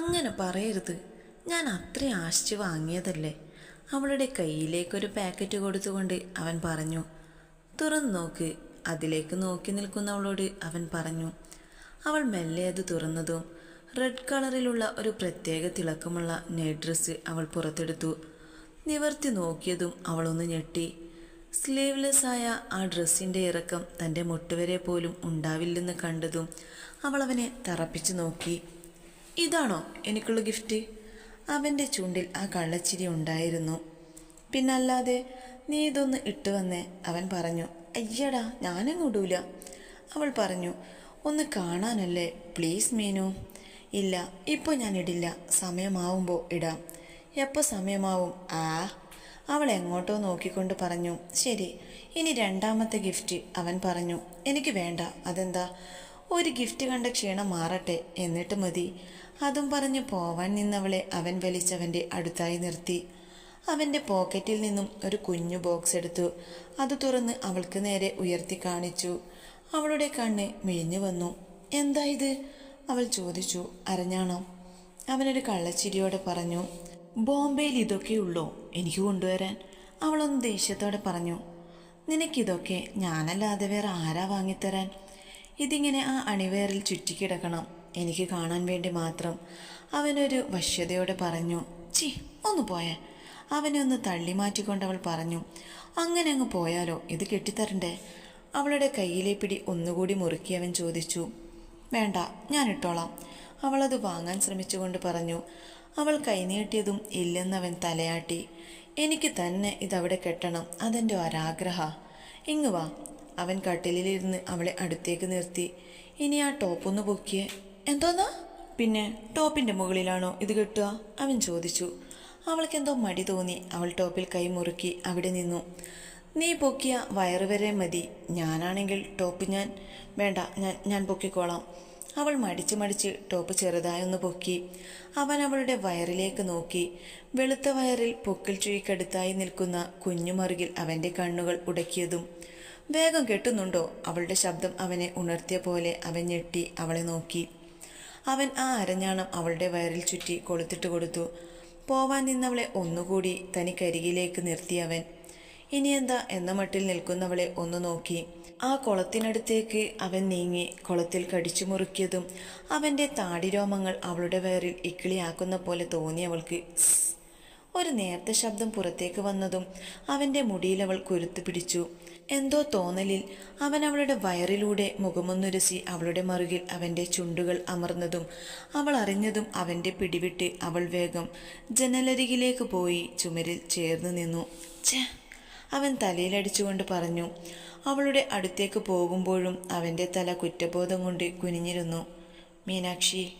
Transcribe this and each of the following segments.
അങ്ങനെ പറയരുത്. ഞാൻ അത്ര ആശിച്ച് വാങ്ങിയതല്ലേ. അവളുടെ കയ്യിലേക്കൊരു പാക്കറ്റ് കൊടുത്തുകൊണ്ട് അവൻ പറഞ്ഞു തുറന്നു നോക്ക്. അതിലേക്ക് നോക്കി നിൽക്കുന്നവളോട് അവൻ പറഞ്ഞു അവൾ മെല്ലെ അത് തുറന്നതും റെഡ് കളറിലുള്ള ഒരു പ്രത്യേക തിളക്കമുള്ള നെയ്റ്റ് ഡ്രസ്സ് അവൾ പുറത്തെടുത്തു. നിവർത്തി നോക്കിയതും അവളൊന്ന് ഞെട്ടി. സ്ലീവ്ലെസ് ആയ ആ ഡ്രസ്സിന്റെ ഇറക്കം തന്റെ മുട്ടുവരെ പോലും ഉണ്ടാവില്ലെന്ന് കണ്ടതും അവളവനെ തറപ്പിച്ചു നോക്കി. ഇതാണോ എനിക്കുള്ള ഗിഫ്റ്റ്? അവന്റെ ചൂണ്ടിൽ ആ കള്ളച്ചിരി ഉണ്ടായിരുന്നു. പിന്നല്ലാതെ നീ ഇതൊന്ന് ഇട്ട് വന്നേ അവൻ പറഞ്ഞു. അയ്യടാ ഞാനങ്ങോടൂല അവൾ പറഞ്ഞു ഒന്ന് കാണാനല്ലേ? പ്ലീസ് മീനു. ഇല്ല ഇപ്പോൾ ഞാൻ ഇടില്ല. സമയമാവുമ്പോൾ ഇടാം. എപ്പോൾ സമയമാവും? ആ. അവൾ എങ്ങോട്ടോ നോക്കിക്കൊണ്ട് പറഞ്ഞു. ശരി ഇനി രണ്ടാമത്തെ ഗിഫ്റ്റ് അവൻ പറഞ്ഞു. എനിക്ക് വേണ്ട. അതെന്താ? ഒരു ഗിഫ്റ്റ് കണ്ട ക്ഷീണം മാറട്ടെ. എന്നിട്ട് മതി. അതും പറഞ്ഞു പോവാൻ നിന്നവളെ അവൻ വലിച്ചവന്റെ അടുത്തായി നിർത്തി. അവന്റെ പോക്കറ്റിൽ നിന്നും ഒരു കുഞ്ഞു ബോക്സ് എടുത്തു. അത് തുറന്ന് അവൾക്ക് നേരെ ഉയർത്തി കാണിച്ചു. അവളുടെ കണ്ണ് മിഴിഞ്ഞു വന്നു. എന്താ ഇത്? അവൾ ചോദിച്ചു. അരഞ്ഞാണോ? അവനൊരു കള്ളച്ചിരിയോടെ പറഞ്ഞു. ബോംബെയിൽ ഇതൊക്കെയുള്ളോ എനിക്ക് കൊണ്ടുവരാൻ. അവളൊന്ന് ദേഷ്യത്തോടെ പറഞ്ഞു. നിനക്കിതൊക്കെ ഞാനല്ലാതെ വേറെ ആരാ വാങ്ങിത്തരാൻ? ഇതിങ്ങനെ ആ അണിവേറിൽ ചുറ്റിക്കിടക്കണം. എനിക്ക് കാണാൻ വേണ്ടി മാത്രം അവനൊരു വശ്യതയോടെ പറഞ്ഞു ചി ഒന്ന് പോയേ. അവനെ ഒന്ന് തള്ളി മാറ്റിക്കൊണ്ട് അവൾ പറഞ്ഞു അങ്ങനെ അങ്ങ് പോയാലോ? ഇത് കെട്ടിത്തരണ്ടേ? അവളുടെ കയ്യിലെ പിടി ഒന്നുകൂടി മുറുക്കി അവൻ ചോദിച്ചു വേണ്ട ഞാൻ ഇട്ടോളാം. അവളത് വാങ്ങാൻ ശ്രമിച്ചുകൊണ്ട് പറഞ്ഞു അവൾ കൈനീട്ടിയതും ഇല്ലെന്നവൻ തലയാട്ടി. എനിക്ക് തന്നെ ഇതവിടെ കെട്ടണം അതെന്റെ ഒരാഗ്രഹ. ഇങ്ങ് വാ. അവൻ കട്ടിലിരുന്ന് അവളെ അടുത്തേക്ക് നിർത്തി ഇനി ആ ടോപ്പൊന്ന് പൊക്കിയേ. എന്തോന്നാ? പിന്നെ ടോപ്പിന്റെ മുകളിലാണോ ഇത് കിട്ടുക? അവൻ ചോദിച്ചു. അവൾക്കെന്തോ മടി തോന്നി. അവൾ ടോപ്പിൽ കൈ മുറുക്കി അവിടെ നിന്നു. നീ പൊക്കിയ വയറ് വരെ മതി. ഞാനാണെങ്കിൽ ടോപ്പ് ഞാൻ. വേണ്ട ഞാൻ ഞാൻ പൊക്കിക്കോളാം. അവൾ മടിച്ച് മടിച്ച് ടോപ്പ് ചെറുതായൊന്ന് പൊക്കി. അവൻ അവളുടെ വയറിലേക്ക് നോക്കി. വെളുത്ത വയറിൽ പൊക്കിൽ ചുഴിക്കടുത്തായി നിൽക്കുന്ന കുഞ്ഞുമറുകിൽ അവന്റെ കണ്ണുകൾ ഉടക്കിയതും. വേഗം കെട്ടുന്നുണ്ടോ? അവളുടെ ശബ്ദം അവനെ ഉണർത്തിയ പോലെ അവൻ ഞെട്ടി അവളെ നോക്കി. അവൻ ആ അരഞ്ഞാണം അവളുടെ വയറിൽ ചുറ്റി കൊളുത്തിട്ട് കൊടുത്തു. പോവാൻ നിന്നവളെ ഒന്നുകൂടി തനിക്കരികിലേക്ക് നിർത്തിയവൻ ഇനിയെന്താ എന്ന മട്ടിൽ നിൽക്കുന്നവളെ ഒന്ന് നോക്കി. ആ കുളത്തിനടുത്തേക്ക് അവൻ നീങ്ങി കുളത്തിൽ കടിച്ചു മുറുക്കിയതും അവന്റെ താടിരോമങ്ങൾ അവളുടെ വയറിൽ ഇക്കിളിയാക്കുന്ന പോലെ തോന്നി അവൾക്ക്. ഒരു നേരത്തെ ശബ്ദം പുറത്തേക്ക് വന്നതും അവന്റെ മുടിയിൽ അവൾ കുരുത്തു പിടിച്ചു. എന്തോ തോന്നലിൽ അവൻ അവളുടെ വയറിലൂടെ മുഖമൊന്നുരസി അവളുടെ മറുകിൽ അവന്റെ ചുണ്ടുകൾ അമർന്നതും അവൾ അറിഞ്ഞതും അവന്റെ പിടിവിട്ട് അവൾ വേഗം ജനലരികിലേക്ക് പോയി ചുമരിൽ ചേർന്ന് നിന്നു. ചേ അവൻ തലയിലടിച്ചുകൊണ്ട് പറഞ്ഞു അവളുടെ അടുത്തേക്ക് പോകുമ്പോഴും അവന്റെ തല കുറ്റബോധം കൊണ്ട് കുനിഞ്ഞിരുന്നു. മീനാക്ഷി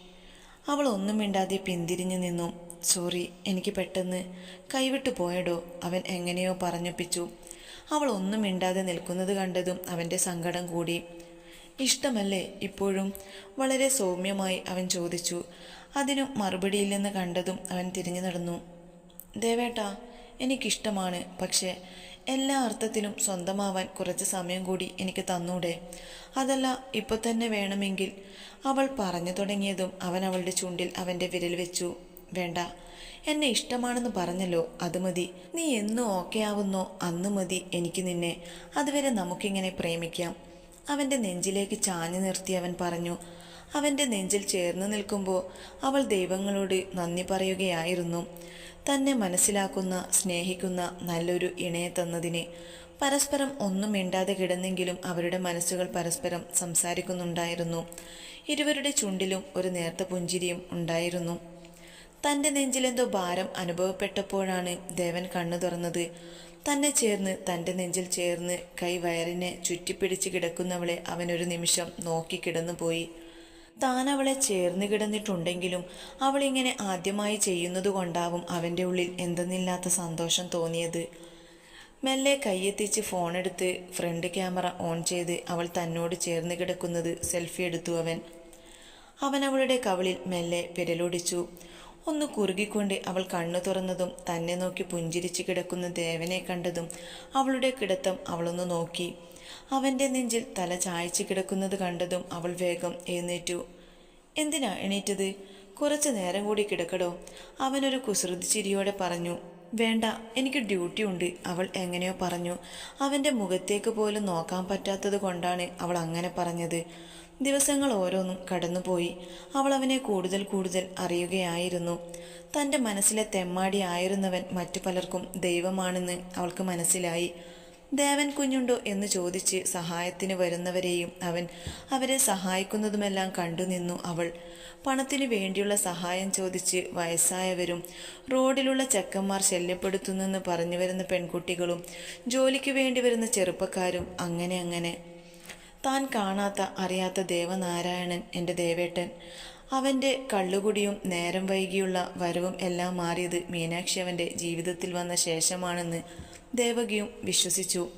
അവൾ ഒന്നും മിണ്ടാതെ പിന്തിരിഞ്ഞു നിന്നു. സോറി എനിക്ക് പെട്ടെന്ന് കൈവിട്ടു പോയടോ. അവൻ എങ്ങനെയോ പറഞ്ഞൊപ്പിച്ചു. അവൾ ഒന്നും മിണ്ടാതെ നിൽക്കുന്നത് കണ്ടതും അവന്റെ സങ്കടം കൂടി. ഇഷ്ടമല്ലേ ഇപ്പോഴും? വളരെ സൗമ്യമായി അവൻ ചോദിച്ചു. അതിനു മറുപടിയില്ലെന്ന് കണ്ടതും അവൻ തിരിഞ്ഞു നടന്നു. ദേവേട്ട എനിക്കിഷ്ടമാണ്. പക്ഷേ എല്ലാ അർത്ഥത്തിലും സ്വന്തമാവാൻ കുറച്ച് സമയം കൂടി എനിക്ക് തന്നൂടെ. അതല്ല ഇപ്പോൾ തന്നെ വേണമെങ്കിൽ. അവൾ പറഞ്ഞു തുടങ്ങിയതും അവൻ അവളുടെ ചുണ്ടിൽ അവന്റെ വിരൽ വെച്ചു. വേണ്ട. എന്നെ ഇഷ്ടമാണെന്ന് പറഞ്ഞല്ലോ അത് മതി. നീ എന്നും ഓക്കെ ആവുന്നോ അന്ന് മതി എനിക്ക് നിന്നെ. അതുവരെ നമുക്കിങ്ങനെ പ്രേമിക്കാം. അവന്റെ നെഞ്ചിലേക്ക് ചാഞ്ഞു നിർത്തി അവൻ പറഞ്ഞു അവന്റെ നെഞ്ചിൽ ചേർന്ന് നിൽക്കുമ്പോൾ അവൾ ദൈവങ്ങളോട് നന്ദി പറയുകയായിരുന്നു. തന്നെ മനസ്സിലാക്കുന്ന സ്നേഹിക്കുന്ന നല്ലൊരു ഇണയെ തന്നതിന് പരസ്പരം ഒന്നും മിണ്ടാതെ കിടന്നെങ്കിലും അവരുടെ മനസ്സുകൾ പരസ്പരം സംസാരിക്കുന്നുണ്ടായിരുന്നു. ഇരുവരുടെ ചുണ്ടിലും ഒരു നേർത്ത പുഞ്ചിരിയും ഉണ്ടായിരുന്നു. തന്റെ നെഞ്ചിലെന്തോ ഭാരം അനുഭവപ്പെട്ടപ്പോഴാണ് ദേവൻ കണ്ണു തുറന്നത്. തന്നെ ചേർന്ന് തന്റെ നെഞ്ചിൽ ചേർന്ന് കൈ വയറിനെ ചുറ്റിപ്പിടിച്ച് കിടക്കുന്നവളെ അവനൊരു നിമിഷം നോക്കി കിടന്നുപോയി. താൻ അവളെ ചേർന്ന് കിടന്നിട്ടുണ്ടെങ്കിലും അവളിങ്ങനെ ആദ്യമായി ചെയ്യുന്നത് കൊണ്ടാവും അവന്റെ ഉള്ളിൽ എന്തെന്നില്ലാത്ത സന്തോഷം തോന്നിയത്. മെല്ലെ കൈയെത്തിച്ച് ഫോണെടുത്ത് ഫ്രണ്ട് ക്യാമറ ഓൺ ചെയ്ത് അവൾ തന്നോട് ചേർന്ന് കിടക്കുന്നത് സെൽഫി എടുത്തു അവൻ. അവൻ അവളുടെ കവളിൽ മെല്ലെ വിരലൊടിച്ചു. ഒന്ന് കുറുകിക്കൊണ്ട് അവൾ കണ്ണു തുറന്നതും തന്നെ നോക്കി പുഞ്ചിരിച്ചു കിടക്കുന്ന ദേവനെ കണ്ടതും അവളുടെ കിടത്തം അവളൊന്ന് നോക്കി. അവന്റെ നെഞ്ചിൽ തല ചായച്ചു കിടക്കുന്നത് കണ്ടതും അവൾ വേഗം എഴുന്നേറ്റു. എന്തിനാ എണീറ്റത്? കുറച്ചു നേരം കൂടി കിടക്കടോ. അവനൊരു കുസൃതി ചിരിയോടെ പറഞ്ഞു വേണ്ട എനിക്ക് ഡ്യൂട്ടി ഉണ്ട് അവൾ എങ്ങനെയോ പറഞ്ഞു. അവന്റെ മുഖത്തേക്ക് പോലും നോക്കാൻ പറ്റാത്തത് കൊണ്ടാണ് അവൾ അങ്ങനെ പറഞ്ഞത്. ദിവസങ്ങൾ ഓരോന്നും കടന്നുപോയി. അവൾ അവനെ കൂടുതൽ കൂടുതൽ അറിയുകയായിരുന്നു. തന്റെ മനസ്സിലെ തെമ്മാടി ആയിരുന്നവൻ മറ്റു പലർക്കും ദൈവമാണെന്ന് അവൾക്ക് മനസ്സിലായി. ദേവൻ കുഞ്ഞുണ്ടോ? എന്ന് ചോദിച്ച് സഹായത്തിന് വരുന്നവരെയും അവൻ അവരെ സഹായിക്കുന്നതുമെല്ലാം കണ്ടുനിന്നു അവൾ. പണത്തിനു വേണ്ടിയുള്ള സഹായം ചോദിച്ച് വയസ്സായവരും റോഡിലുള്ള ചെക്കന്മാർ ശല്യപ്പെടുത്തുന്നെന്ന് പറഞ്ഞു വരുന്ന പെൺകുട്ടികളും ജോലിക്ക് വേണ്ടി വരുന്ന ചെറുപ്പക്കാരും അങ്ങനെ അങ്ങനെ. താൻ കാണാത്ത അറിയാത്ത ദേവനാരായണൻ എന്റെ ദേവേട്ടൻ. അവന്റെ കള്ളുകുടിയും നേരം വൈകിയുള്ള വരവും എല്ലാം മാറിയത് മീനാക്ഷി അവന്റെ ജീവിതത്തിൽ വന്ന ശേഷമാണെന്ന് ദേവകിയും വിശ്വസിച്ചു.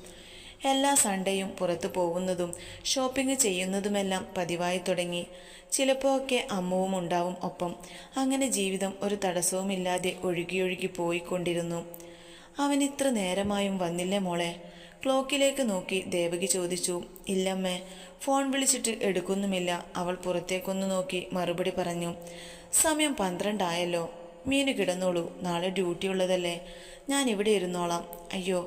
എല്ലാ സൺഡേയും പുറത്തു പോകുന്നതും ഷോപ്പിംഗ് ചെയ്യുന്നതുമെല്ലാം പതിവായി തുടങ്ങി. ചിലപ്പോഴൊക്കെ അമ്മവും ഉണ്ടാവും ഒപ്പം. അങ്ങനെ ജീവിതം ഒരു തടസ്സവുമില്ലാതെ ഒഴുകിയൊഴുകി പോയിക്കൊണ്ടിരുന്നു. അവൻ ഇത്ര നേരമായും വന്നില്ലേ മോളെ? ക്ലോക്കിലേക്ക് നോക്കി ദേവകി ചോദിച്ചു ഇല്ലമ്മേ ഫോൺ വിളിച്ചിട്ട് എടുക്കുന്നുമില്ല. അവൾ പുറത്തേക്കൊന്ന് നോക്കി മറുപടി പറഞ്ഞു സമയം പന്ത്രണ്ടായല്ലോ മീന് കിടന്നോളൂ നാളെ ഡ്യൂട്ടി ഉള്ളതല്ലേ ഞാൻ ഇവിടെ ഇരുന്നോളാം. അയ്യോ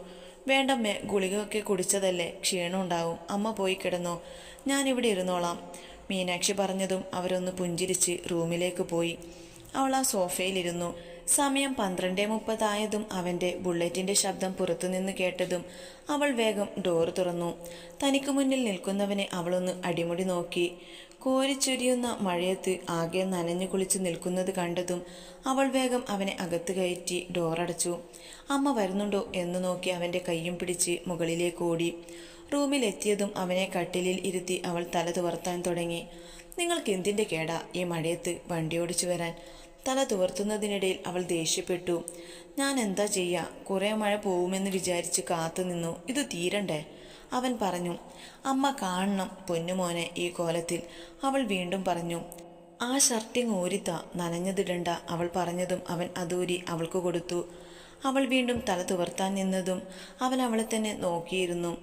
വേണ്ടമ്മേ ഗുളികയൊക്കെ കുടിച്ചതല്ലേ ക്ഷീണം ഉണ്ടാവും അമ്മ പോയി കിടന്നോ ഞാൻ ഇവിടെ ഇരുന്നോളാം. മീനാക്ഷി പറഞ്ഞതും അവരൊന്ന് പുഞ്ചിരിച്ച് റൂമിലേക്ക് പോയി. അവൾ ആ സോഫയിലിരുന്നു. സമയം പന്ത്രണ്ടേ മുപ്പതായതും അവന്റെ ബുള്ളറ്റിന്റെ ശബ്ദം പുറത്തുനിന്ന് കേട്ടതും അവൾ വേഗം ഡോർ തുറന്നു. തനിക്ക് മുന്നിൽ നിൽക്കുന്നവനെ അവളൊന്ന് അടിമുടി നോക്കി. കോരിച്ചൊരിയുന്ന മഴയത്ത് ആകെ നനഞ്ഞു കുളിച്ച് നിൽക്കുന്നത് കണ്ടതും അവൾ വേഗം അവനെ അകത്ത് കയറ്റി ഡോറടച്ചു അമ്മ വരുന്നുണ്ടോ? എന്ന് നോക്കി അവന്റെ കൈയും പിടിച്ച് മുകളിലേക്ക് ഓടി. റൂമിലെത്തിയതും അവനെ കട്ടിലിൽ ഇരുത്തി അവൾ തല തുവർത്താൻ തുടങ്ങി. നിങ്ങൾക്ക് എന്തിന്റെ കേടാ ഈ മഴയത്ത് വണ്ടി ഓടിച്ചു വരാൻ? തല തുവർത്തുന്നതിനിടയിൽ അവൾ ദേഷ്യപ്പെട്ടു. ഞാൻ എന്താ ചെയ്യാ? കുറേ മഴ പോവുമെന്ന് വിചാരിച്ച് കാത്തു നിന്നു. ഇത് തീരണ്ടേ? അവൻ പറഞ്ഞു. അമ്മ കാണണം പൊന്നുമോനെ ഈ കോലത്തിൽ. അവൾ വീണ്ടും പറഞ്ഞു. ആ ഷർട്ടിങ് ഊരിത്ത. നനഞ്ഞതിടണ്ട അവൾ പറഞ്ഞതും അവൻ അതൂരി അവൾക്ക് കൊടുത്തു. അവൾ വീണ്ടും തല തുവർത്താൻ നിന്നതും അവൻ അവളെ തന്നെ നോക്കിയിരുന്നു.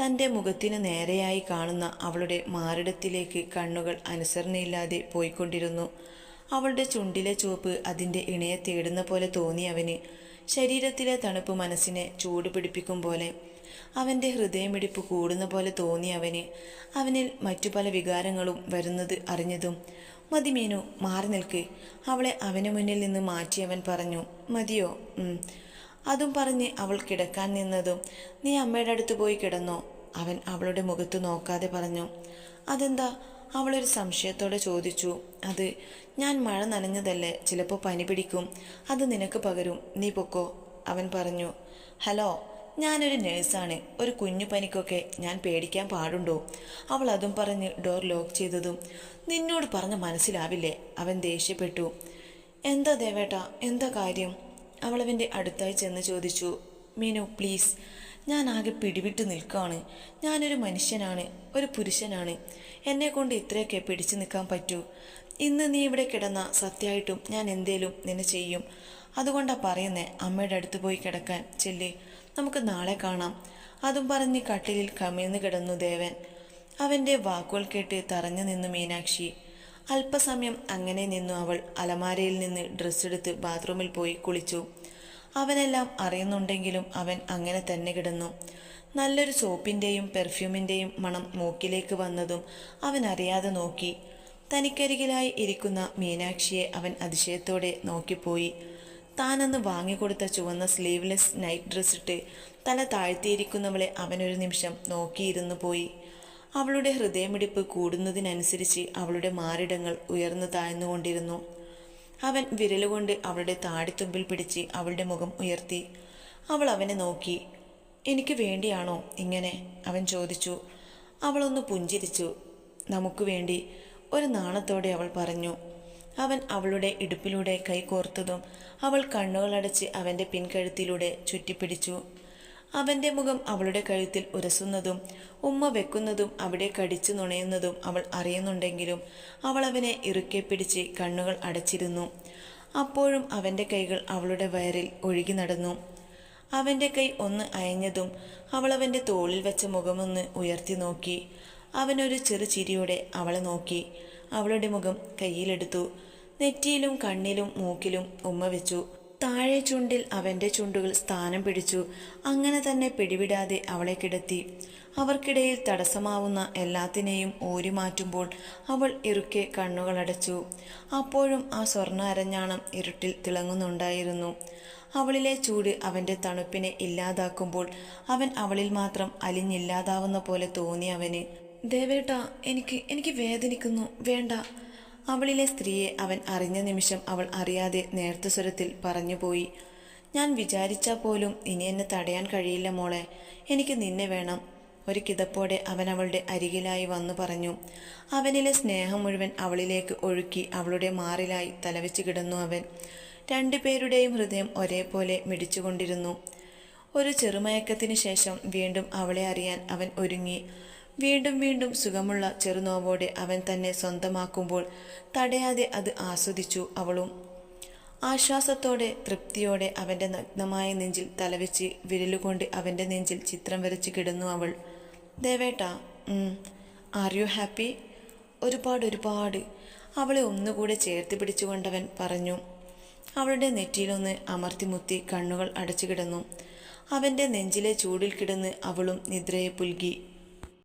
തന്റെ മുഖത്തിന് നേരെയായി കാണുന്ന അവളുടെ മാറിടത്തിലേക്ക് കണ്ണുകൾ അനുസരണയില്ലാതെ പോയിക്കൊണ്ടിരുന്നു. അവളുടെ ചുണ്ടിലെ ചുവപ്പ് അതിന്റെ ഇണയെ തേടുന്ന പോലെ തോന്നി അവന്. ശരീരത്തിലെ തണുപ്പ് മനസ്സിനെ ചൂട് പിടിപ്പിക്കും പോലെ. അവന്റെ ഹൃദയമിടിപ്പ് കൂടുന്ന പോലെ തോന്നി അവന്. അവനിൽ മറ്റു പല വികാരങ്ങളും വരുന്നത് അറിഞ്ഞതും മതി മീനു മാറി നിൽക്ക്. അവളെ അവന് മുന്നിൽ നിന്ന് മാറ്റി അവൻ പറഞ്ഞു മതിയോ? അതും പറഞ്ഞ് അവൾ കിടക്കാൻ നിന്നതും നീ അമ്മയുടെ അടുത്ത് പോയി കിടന്നോ? അവൻ അവളുടെ മുഖത്ത് നോക്കാതെ പറഞ്ഞു അതെന്താ? അവളൊരു സംശയത്തോടെ ചോദിച്ചു അത് ഞാൻ മഴ നനഞ്ഞതല്ലേ? ചിലപ്പോൾ പനി പിടിക്കും. അത് നിനക്ക് പകരും. നീ പൊക്കോ അവൻ പറഞ്ഞു. ഹലോ ഞാനൊരു നേഴ്സാണ്. ഒരു കുഞ്ഞു പനിക്കൊക്കെ ഞാൻ പേടിക്കാൻ പാടുണ്ടോ? അവൾ അതും പറഞ്ഞ് ഡോർ ലോക്ക് ചെയ്തതും നിന്നോട് പറഞ്ഞ മനസ്സിലാവില്ലേ? അവൻ ദേഷ്യപ്പെട്ടു. എന്താ ദേവേട്ട? എന്താ കാര്യം? അവളവന്റെ അടുത്തായി ചെന്ന് ചോദിച്ചു. മീനു പ്ലീസ്. ഞാൻ ആകെ പിടിവിട്ട് നിൽക്കുകയാണ് ഞാനൊരു മനുഷ്യനാണ് ഒരു പുരുഷനാണ്. എന്നെ കൊണ്ട് ഇത്രയൊക്കെ പിടിച്ചു നിൽക്കാൻ പറ്റൂ. ഇന്ന് നീ ഇവിടെ കിടന്ന സത്യമായിട്ടും ഞാൻ എന്തേലും നിന്നെ ചെയ്യും. അതുകൊണ്ടാ പറയുന്നേ അമ്മയുടെ അടുത്ത് പോയി കിടക്കാൻ. ചെല്ലേ നമുക്ക് നാളെ കാണാം. അതും പറഞ്ഞ് കട്ടിലിൽ കമിഴ്ന്നു കിടന്നു ദേവൻ. അവന്റെ വാക്കുകൾ കേട്ട് തറഞ്ഞു നിന്നു മീനാക്ഷി. അല്പസമയം അങ്ങനെ നിന്നു അവൾ അലമാരയിൽ നിന്ന് ഡ്രസ്സെടുത്ത് ബാത്റൂമിൽ പോയി കുളിച്ചു. അവനെല്ലാം അറിയുന്നുണ്ടെങ്കിലും അവൻ അങ്ങനെ തന്നെ കിടന്നു. നല്ലൊരു സോപ്പിന്റെയും പെർഫ്യൂമിന്റെയും മണം മൂക്കിലേക്ക് വന്നതും അവൻ അറിയാതെ നോക്കി. തനിക്കരികിലായി ഇരിക്കുന്ന മീനാക്ഷിയെ അവൻ അതിശയത്തോടെ നോക്കിപ്പോയി. താനന്ന് വാങ്ങിക്കൊടുത്ത ചുവന്ന സ്ലീവ്ലെസ് നൈറ്റ് ഡ്രസ് ഇട്ട് തല താഴ്ത്തിയിരിക്കുന്നവളെ അവനൊരു നിമിഷം നോക്കിയിരുന്നു പോയി. അവളുടെ ഹൃദയമിടിപ്പ് കൂടുന്നതിനനുസരിച്ച് അവളുടെ മാറിടങ്ങൾ ഉയർന്നു താഴ്ന്നുകൊണ്ടിരുന്നു. അവൻ വിരലുകൊണ്ട് അവളുടെ താടിത്തുമ്പിൽ പിടിച്ച് അവളുടെ മുഖം ഉയർത്തി. അവൾ അവനെ നോക്കി. എനിക്ക് വേണ്ടിയാണോ ഇങ്ങനെ? അവൻ ചോദിച്ചു. അവളൊന്ന് പുഞ്ചിരിച്ചു. നമുക്ക് വേണ്ടി ഒരു നാണത്തോടെ അവൾ പറഞ്ഞു. അവൻ അവളുടെ ഇടുപ്പിലൂടെ കൈ കോർത്തതും അവൾ കണ്ണുകളടച്ച് അവന്റെ പിൻകഴുത്തിലൂടെ ചുറ്റിപ്പിടിച്ചു. അവന്റെ മുഖം അവളുടെ കഴുത്തിൽ ഉരസുന്നതും ഉമ്മ വെക്കുന്നതും അവിടെ കടിച്ചു നുണയുന്നതും അവൾ അറിയുന്നുണ്ടെങ്കിലും അവൾ അവനെ ഇറുക്കെ പിടിച്ച് കണ്ണുകൾ അടച്ചിരുന്നു. അപ്പോഴും അവന്റെ കൈകൾ അവളുടെ വയറിൽ ഒഴുകി നടന്നു. അവന്റെ കൈ ഒന്ന് അയഞ്ഞതും അവൾ അവന്റെ തോളിൽ വെച്ച മുഖമൊന്ന് ഉയർത്തി നോക്കി. അവനൊരു ചെറു ചിരിയോടെ അവളെ നോക്കി. അവളുടെ മുഖം കയ്യിലെടുത്തു. നെറ്റിയിലും കണ്ണിലും മൂക്കിലും ഉമ്മ വെച്ചു. താഴെ ചുണ്ടിൽ അവന്റെ ചുണ്ടുകൾ സ്ഥാനം പിടിച്ചു. അങ്ങനെ തന്നെ പിടിവിടാതെ അവളെ കിടത്തി. അവർക്കിടയിൽ തടസ്സമാവുന്ന എല്ലാത്തിനെയും ഊരിമാറ്റുമ്പോൾ അവൾ ഇറുക്കെ കണ്ണുകളടച്ചു. അപ്പോഴും ആ സ്വർണ അരഞ്ഞാണം ഇരുട്ടിൽ തിളങ്ങുന്നുണ്ടായിരുന്നു. അവളിലെ ചൂട് അവന്റെ തണുപ്പിനെ ഇല്ലാതാക്കുമ്പോൾ അവൻ അവളിൽ മാത്രം അലിഞ്ഞില്ലാതാവുന്ന പോലെ തോന്നി അവന്. ദേവേട്ട എനിക്ക് എനിക്ക് വേദനിക്കുന്നു. വേണ്ട. അവളിലെ സ്ത്രീയെ അവൻ അറിഞ്ഞ നിമിഷം അവൾ അറിയാതെ നേർത്ത സ്വരത്തിൽ പറഞ്ഞുപോയി ഞാൻ വിചാരിച്ചാൽ പോലും ഇനി എന്നെ തടയാൻ കഴിയില്ല മോളെ. എനിക്ക് നിന്നെ വേണം. ഒരു കിതപ്പോടെ അവൻ അവളുടെ അരികിലായി വന്നു പറഞ്ഞു. അവനിലെ സ്നേഹം മുഴുവൻ അവളിലേക്ക് ഒഴുക്കി അവളുടെ മാറിലായി തലവെച്ച് കിടന്നു അവൻ. രണ്ടുപേരുടെയും ഹൃദയം ഒരേപോലെ മിടിച്ചുകൊണ്ടിരുന്നു. ഒരു ചെറുമയക്കത്തിന് ശേഷം വീണ്ടും അവളെ അറിയാൻ അവൻ ഒരുങ്ങി. വീണ്ടും വീണ്ടും സുഖമുള്ള ചെറുനോവോടെ അവൻ തന്നെ സ്വന്തമാക്കുമ്പോൾ തടയാതെ അത് ആസ്വദിച്ചു അവളും. ആശ്വാസത്തോടെ തൃപ്തിയോടെ അവന്റെ നഗ്നമായ നെഞ്ചിൽ തലവെച്ച് വിരലുകൊണ്ട് അവന്റെ നെഞ്ചിൽ ചിത്രം വരച്ച് കിടന്നു അവൾ. ദേവേട്ട ആർ യു ഹാപ്പി ഒരുപാട് ഒരുപാട് അവളെ ഒന്നുകൂടെ ചേർത്ത് പിടിച്ചുകൊണ്ടവൻ പറഞ്ഞു. അവളുടെ നെറ്റിയിലൊന്ന് അമർത്തിമുത്തി കണ്ണുകൾ അടച്ചു കിടന്നു. അവന്റെ നെഞ്ചിലെ ചൂടിൽ കിടന്ന് അവളും നിദ്രയെ പുൽകി.